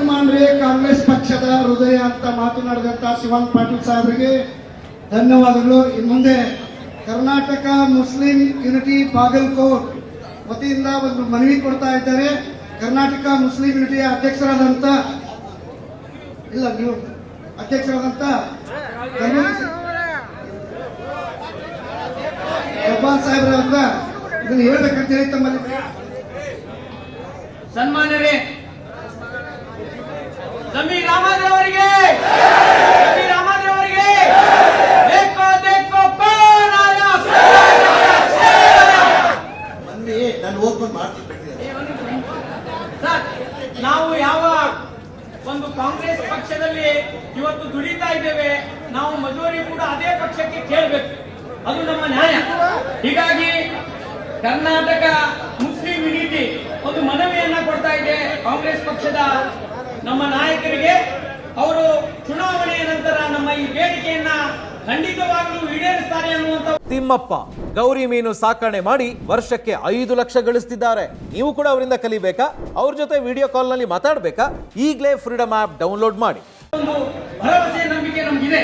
ಮುಸಲ್ಮಾನರೇ ಕಾಂಗ್ರೆಸ್ ಪಕ್ಷದ ಹೃದಯ ಅಂತ ಮಾತನಾಡಿದಂತ ಶಿವಾನ್ ಪಾಟೀಲ್ ಸಾಹೇಬರಿಗೆ ಧನ್ಯವಾದಗಳು. ಇನ್ನು ಮುಂದೆ ಕರ್ನಾಟಕ ಮುಸ್ಲಿಂ ಯುನಿಟಿ ಬಾಗಲ್ಕೋಟ್ ವತಿಯಿಂದ ಒಂದು ಮನವಿ ಕೊಡ್ತಾ ಇದ್ದಾರೆ. ಕರ್ನಾಟಕ ಮುಸ್ಲಿಂ ಯುನಿಟಿಯ ಅಧ್ಯಕ್ಷರಾದಂತ, ಇಲ್ಲ ನೀವು ಅಧ್ಯಕ್ಷರಾದಂತ ಜಬ್ಬಾರ್ ಸಾಹೇಬ್ರ ಇದನ್ನ ಹೇಳ್ಬೇಕಂತ ಹೇಳಿ ತಮ್ಮಲ್ಲಿ. ಸನ್ಮಾನ್ಯರೇ ಜಮೀರ್ ರಾಮದೇವರಿಗೆ! ಅವರಿಗೆ ಜಮೀರ್ ಅಹಮದ್ ಅವರಿಗೆ ದೇಖೋ ದೇಖೋ ಆಯಾ ಮಂದಿ ನಾನು ಮಾಡ್ತೀನಿ ಸರ್ ನಾವು ಯಾವ ಒಂದು ಕಾಂಗ್ರೆಸ್ ಪಕ್ಷದಲ್ಲಿ ಇವತ್ತು ದುಡಿತಾ ಇದ್ದೇವೆ ನಾವು ಮಜೂರಿ ಕೂಡ ಅದೇ ಪಕ್ಷಕ್ಕೆ ಕೇಳಬೇಕು. ಅದು ನಮ್ಮ ನ್ಯಾಯ. ಹೀಗಾಗಿ ಕರ್ನಾಟಕ ಮುಸ್ಲಿಂ ಯುನಿಟಿ ಒಂದು ಮನವಿಯನ್ನ ಕೊಡ್ತಾ ಇದೆ ಕಾಂಗ್ರೆಸ್ ಪಕ್ಷದ ನಮ್ಮ ನಾಯಕರಿಗೆ ಅವರು ಚುನಾವಣೆಯ ನಂತರ ನಮ್ಮ ಈ ಬೇಡಿಕೆಯನ್ನ ಖಂಡಿತವಾಗ್ಲೂ ಈಡೇರಿಸ್ತಾರೆ ಅನ್ನುವಂತ ತಿಮ್ಮಪ್ಪ ಗೌರಿ ಮೀನು ಸಾಕಣೆ ಮಾಡಿ ವರ್ಷಕ್ಕೆ ಐದು ಲಕ್ಷ ಗಳಿಸ್ತಿದ್ದಾರೆ. ನೀವು ಕೂಡ ಅವರಿಂದ ಕಲಿಬೇಕಾ? ಅವ್ರ ಜೊತೆ ವಿಡಿಯೋ ಕಾಲ್ನಲ್ಲಿ ಮಾತಾಡ್ಬೇಕಾ? ಈಗಲೇ ಫ್ರೀಡಮ್ ಆಪ್ ಡೌನ್ಲೋಡ್ ಮಾಡಿ. ಒಂದು ಭರವಸೆ ನಂಬಿಕೆ ನಮಗಿದೆ.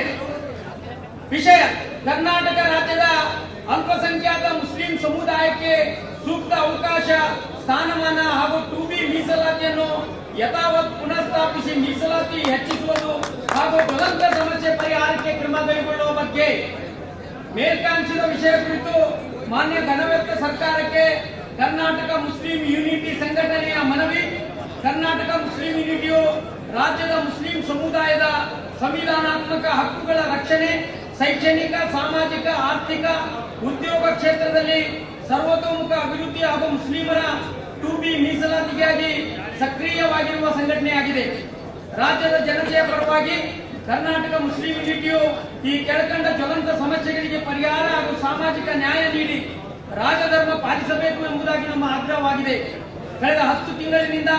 ವಿಷಯ ಕರ್ನಾಟಕ ರಾಜ್ಯದ ಅಲ್ಪಸಂಖ್ಯಾತ ಮುಸ್ಲಿಂ ಸಮುದಾಯಕ್ಕೆ ಸೂಕ್ತ ಅವಕಾಶ ಸ್ಥಾನಮಾನ ಹಾಗೂ ಟು ಬಿ ಮೀಸಲಾತಿಯನ್ನು ಯಥಾವತ್ ಪುನಃಸ್ಥಾಪಿಸಿ ಮೀಸಲಾತಿ ಹೆಚ್ಚಿಸುವುದು ಹಾಗೂ ಜ್ವಲಂತ ಸಮಸ್ಯೆ ಪರಿಹಾರಕ್ಕೆ ಕ್ರಮ ಕೈಗೊಳ್ಳುವ ಬಗ್ಗೆ ಮೇಲ್ಕಾಂಕ್ಷಿತ ವಿಷಯ ಕುರಿತು ಮಾನ್ಯ ಘನವ್ಯಕ್ತ ಸರ್ಕಾರಕ್ಕೆ ಕರ್ನಾಟಕ ಮುಸ್ಲಿಂ ಯೂನಿಟಿ ಸಂಘಟನೆಯ ಮನವಿ, ಕರ್ನಾಟಕ ಮುಸ್ಲಿಂ ಯೂನಿಟಿಯು ರಾಜ್ಯದ ಮುಸ್ಲಿಂ ಸಮುದಾಯದ ಸಂವಿಧಾನಾತ್ಮಕ ಹಕ್ಕುಗಳ ರಕ್ಷಣೆ, ಶೈಕ್ಷಣಿಕ, ಸಾಮಾಜಿಕ, ಆರ್ಥಿಕ, ಉದ್ಯೋಗ ಕ್ಷೇತ್ರದಲ್ಲಿ ಸರ್ವತೋಮುಖ ಅಭಿವೃದ್ಧಿ ಹಾಗೂ ಮುಸ್ಲಿಮರ ಟು ಬಿ ಮೀಸಲಾತಿಗಾಗಿ ಸಕ್ರಿಯವಾಗಿರುವ ಸಂಘಟನೆಯಾಗಿದೆ. ರಾಜ್ಯದ ಜನತೆಯ ಪರವಾಗಿ ಕರ್ನಾಟಕ ಮುಸ್ಲಿಂ ಯುನಿಟಿಯು ಈ ಕೆಳಕಂಡ ಜ್ವಲಂತ ಸಮಸ್ಯೆಗಳಿಗೆ ಪರಿಹಾರ ಹಾಗೂ ಸಾಮಾಜಿಕ ನ್ಯಾಯ ನೀಡಿ ರಾಜಧರ್ಮ ಪಾಲಿಸಬೇಕು ಎಂಬುದಾಗಿ ನಮ್ಮ ಆಗ್ರಹವಾಗಿದೆ. ಕಳೆದ ಹತ್ತು ತಿಂಗಳಿನಿಂದ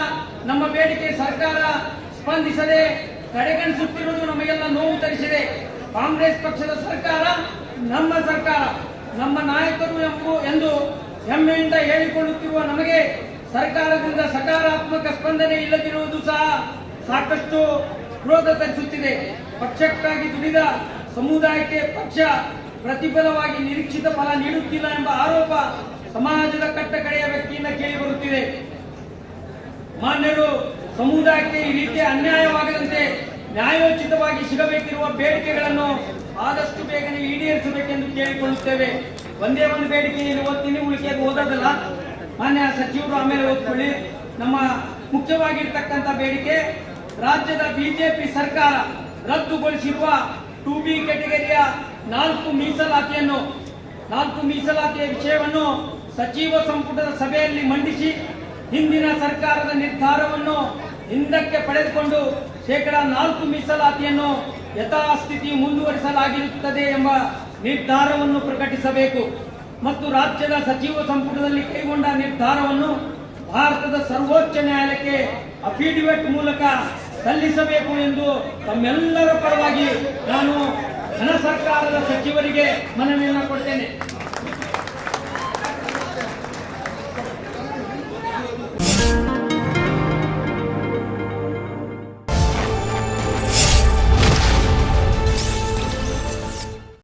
ನಮ್ಮ ಬೇಡಿಕೆ ಸರ್ಕಾರ ಸ್ಪಂದಿಸದೆ ಕಡೆಗಣಿಸುತ್ತಿರುವುದು ನಮಗೆಲ್ಲ ನೋವು ತರಿಸಿದೆ. ಕಾಂಗ್ರೆಸ್ ಪಕ್ಷದ ಸರ್ಕಾರ ನಮ್ಮ ಸರ್ಕಾರ, ನಮ್ಮ ನಾಯಕರು ಎಂಬು ಎಂದು ಹೆಮ್ಮೆಯಿಂದ ಹೇಳಿಕೊಳ್ಳುತ್ತಿರುವ ನಮಗೆ ಸರ್ಕಾರದಿಂದ ಸಕಾರಾತ್ಮಕ ಸ್ಪಂದನೆ ಇಲ್ಲದಿರುವುದು ಸಹ ಸಾಕಷ್ಟು ಕ್ರೋಧ ತರಿಸುತ್ತಿದೆ. ಪಕ್ಷಕ್ಕಾಗಿ ದುಡಿದ ಸಮುದಾಯಕ್ಕೆ ಪಕ್ಷ ಪ್ರತಿಫಲವಾಗಿ ನಿರೀಕ್ಷಿತ ಫಲ ನೀಡುತ್ತಿಲ್ಲ ಎಂಬ ಆರೋಪ ಸಮಾಜದ ಕಟ್ಟ ಕಡೆಯ ವ್ಯಕ್ತಿಯಿಂದ ಕೇಳಿ ಬರುತ್ತಿದೆ. ಮಾನ್ಯರು ಸಮುದಾಯಕ್ಕೆ ಈ ರೀತಿ ಅನ್ಯಾಯವಾಗದಂತೆ ನ್ಯಾಯೋಚಿತವಾಗಿ ಸಿಗಬೇಕಿರುವ ಬೇಡಿಕೆಗಳನ್ನು ಆದಷ್ಟು ಬೇಗನೆ ಈಡೇರಿಸಬೇಕೆಂದು ಕೇಳಿಕೊಳ್ಳುತ್ತೇವೆ. ಒಂದೇ ಒಂದು ಬೇಡಿಕೆ ಇರುವ ತಿನ್ನಿ ಉಳಿಕೆಗೆ ಓದೋದಲ್ಲ ಮಾನ್ಯ ಸಚಿವರು ಆಮೇಲೆ ಓದ್ಕೊಳ್ಳಿ ನಮ್ಮ ಮುಖ್ಯವಾಗಿರ್ತಕ್ಕಂಥ ಬೇಡಿಕೆ, ರಾಜ್ಯದ ಬಿಜೆಪಿ ಸರ್ಕಾರ ರದ್ದುಗೊಳಿಸಿರುವ ಟು ಬಿ ಕೆಟಗರಿಯ ನಾಲ್ಕು ಮೀಸಲಾತಿಯನ್ನು, ನಾಲ್ಕು ಮೀಸಲಾತಿಯ ವಿಷಯವನ್ನು ಸಚಿವ ಸಂಪುಟದ ಸಭೆಯಲ್ಲಿ ಮಂಡಿಸಿ, ಹಿಂದಿನ ಸರ್ಕಾರದ ನಿರ್ಧಾರವನ್ನು ಹಿಂದಕ್ಕೆ ಪಡೆದುಕೊಂಡು ಶೇಕಡ ನಾಲ್ಕು ಮೀಸಲಾತಿಯನ್ನು ಯಥಾಸ್ಥಿತಿ ಮುಂದುವರಿಸಲಾಗಿರುತ್ತದೆ ಎಂಬ ನಿರ್ಧಾರವನ್ನು ಪ್ರಕಟಿಸಬೇಕು. ಮತ್ತು ರಾಜ್ಯದ ಸಚಿವ ಸಂಪುಟದಲ್ಲಿ ಕೈಗೊಂಡ ನಿರ್ಧಾರವನ್ನು ಭಾರತದ ಸರ್ವೋಚ್ಚ ನ್ಯಾಯಾಲಯಕ್ಕೆ ಅಫಿಡವಿಟ್ ಮೂಲಕ ಸಲ್ಲಿಸಬೇಕು ಎಂದು ತಮ್ಮೆಲ್ಲರ ಪರವಾಗಿ ನಾನು ಘನ ಸರ್ಕಾರದ ಸಚಿವರಿಗೆ ಮನವಿಯನ್ನು ಕೊಡ್ತೇನೆ.